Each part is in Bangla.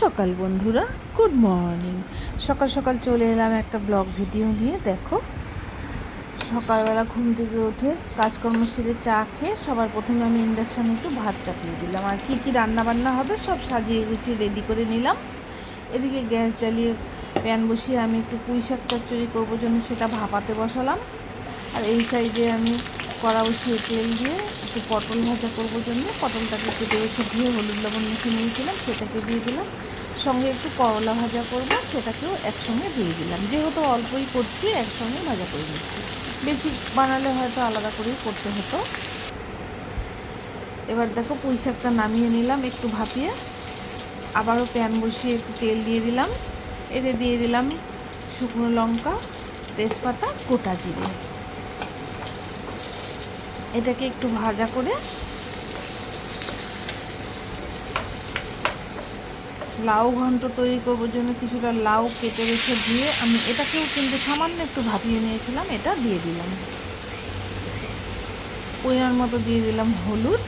সকাল বন্ধুরা গুড মর্নিং সকাল সকাল চলে এলাম একটা ব্লগ ভিডিও নিয়ে, দেখো। সকালবেলা ঘুম থেকে উঠে কাজকর্ম সেরে চা খেয়ে সবার প্রথমে আমি ইন্ডাকশানে একটু ভাত চাপিয়ে দিলাম। আর কী কী রান্নাবান্না হবে সব সাজিয়ে গুছিয়ে রেডি করে নিলাম। এদিকে গ্যাস জ্বালিয়ে প্যান বসিয়ে আমি একটু পুঁই শাক চচ্চড়ি করব জন্য সেটা ভাপাতে বসালাম। আর এই সাইডে আমি কড়া বসিয়ে তেল দিয়ে একটু পটল ভাজা করব জন্য। পটলটাকে কেটে রেখে ধুয়ে হলুদ লবণ মেখে নিয়েছিলাম, সেটাকে দিয়ে দিলাম। সঙ্গে একটু করলা ভাজা করব, সেটাকেও একসঙ্গে দিয়ে দিলাম। যেহেতু অল্পই করছি, একসঙ্গে ভাজা করে নিচ্ছি। বেশি বানালে হয়তো আলাদা করেই করতে হতো। এবার দেখো পুঁই শাকটা নামিয়ে নিলাম একটু ভাপিয়ে। আবারও প্যান বসিয়ে একটু তেল দিয়ে দিলাম। এতে দিয়ে দিলাম শুকনো লঙ্কা, তেজপাতা, গোটা জিরে। এটাকে একটু ভাজা করে লাউ ঘন্ট তৈরি করবার জন্য কিছুটা লাউ কেটে রেখে দিয়ে আমি এটাকেও কিন্তু সামান্য একটু ভাপিয়ে নিয়েছিলাম, এটা দিয়ে দিলাম। পরিমাণ মতো দিয়ে দিলাম হলুদ,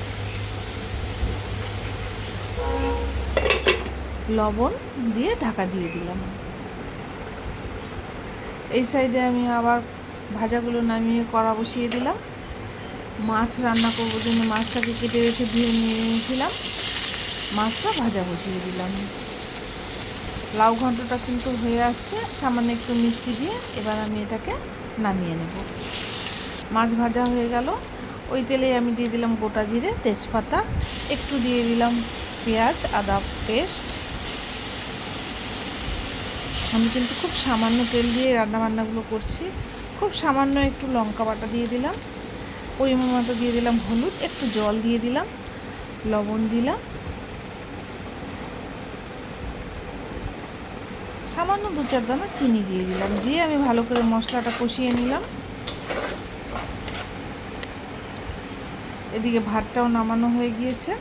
লবণ দিয়ে ঢাকা দিয়ে দিলাম। এই সাইডে আমি আবার ভাজাগুলো নামিয়ে কড়া বসিয়ে দিলাম। মাছ রান্না করব জন্য মাছটাকে কেটে রেখে ধুয়ে নিয়ে নিয়েছিলাম। মাছটা ভাজা বসিয়ে দিলাম। লাউ ঘন্টটা কিন্তু হয়ে আসছে। সামান্য একটু মিষ্টি দিয়ে এবার আমি এটাকে নামিয়ে নেব। মাছ ভাজা হয়ে গেল। ওই তেলে আমি দিয়ে দিলাম গোটা জিরে, তেজপাতা, একটু দিয়ে দিলাম পেঁয়াজ, আদা পেস্ট। আমি কিন্তু খুব সামান্য তেল দিয়ে রান্নাবান্নাগুলো করছি। খুব সামান্য একটু লঙ্কা বাটা দিয়ে দিলাম। পরিমাণ মতো দিয়ে দিলাম হলুদ, একটু জল দিয়ে দিলাম, লবণ দিলাম। সামান্য দু চার দানা চিনি দিয়ে দিলাম, দিয়ে আমি ভালো করে মশলাটা কষিয়ে নিলাম। এদিকে ভাতটাও নামানো হয়ে গিয়েছে।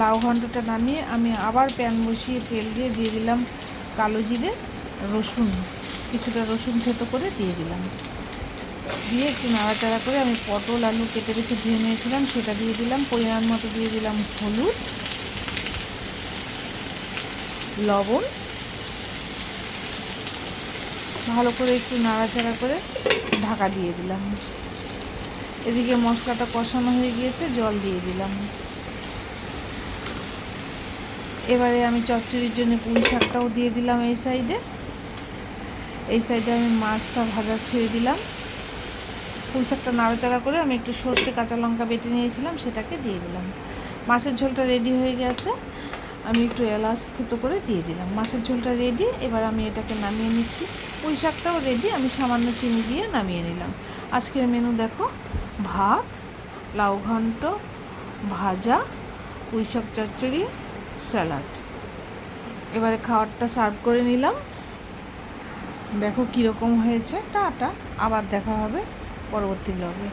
লাউ ঘন্টটা নামিয়ে আমি আবার প্যান বসিয়ে তেল দিয়ে দিয়ে দিলাম কালো জিরে, রসুন, কিছুটা রসুন থেতো করে দিয়ে দিলাম। দিয়ে একটু নাড়াচাড়া করে আমি পটল, আলু কেটে রেখে ধুয়ে নিয়েছিলাম, সেটা দিয়ে দিলাম, পরিমাণ মতো দিয়ে দিলাম হলুদ, লবণ। ভালো করে একটু নাড়াচাড়া করে ঢাকা দিয়ে দিলাম। এদিকে মশলাটা কষানো হয়ে গিয়েছে, জল দিয়ে দিলাম। এবারে আমি চচ্চড়ির জন্য পুঁই শাকটাও দিয়ে দিলাম এই সাইডে। এই সাইডে আমি মাছটা ভাজা ছেড়ে দিলাম। পুঁই শাকটা নাড়াচাড়া করে আমি একটু সর্ষে কাঁচা লঙ্কা বেটে নিয়েছিলাম, সেটাকে দিয়ে দিলাম। মাছের ঝোলটা রেডি হয়ে গেছে, আমি একটু এলাচ থেতো করে দিয়ে দিলাম। মাছের ঝোলটা রেডি এবার আমি এটাকে নামিয়ে নিচ্ছি। পুঁই শাকটাও রেডি আমি সামান্য চিনি দিয়ে নামিয়ে নিলাম। আজকের মেনু দেখো, ভাত, লাউ ঘন্ট, ভাজা পুঁই শাক চচ্চড়ি, স্যালাড। এবারে খাবারটা সার্ভ করে নিলাম। দেখো কীরকম হয়েছে, টাটা। আবার দেখা হবে। পরবর্তী ব্লগে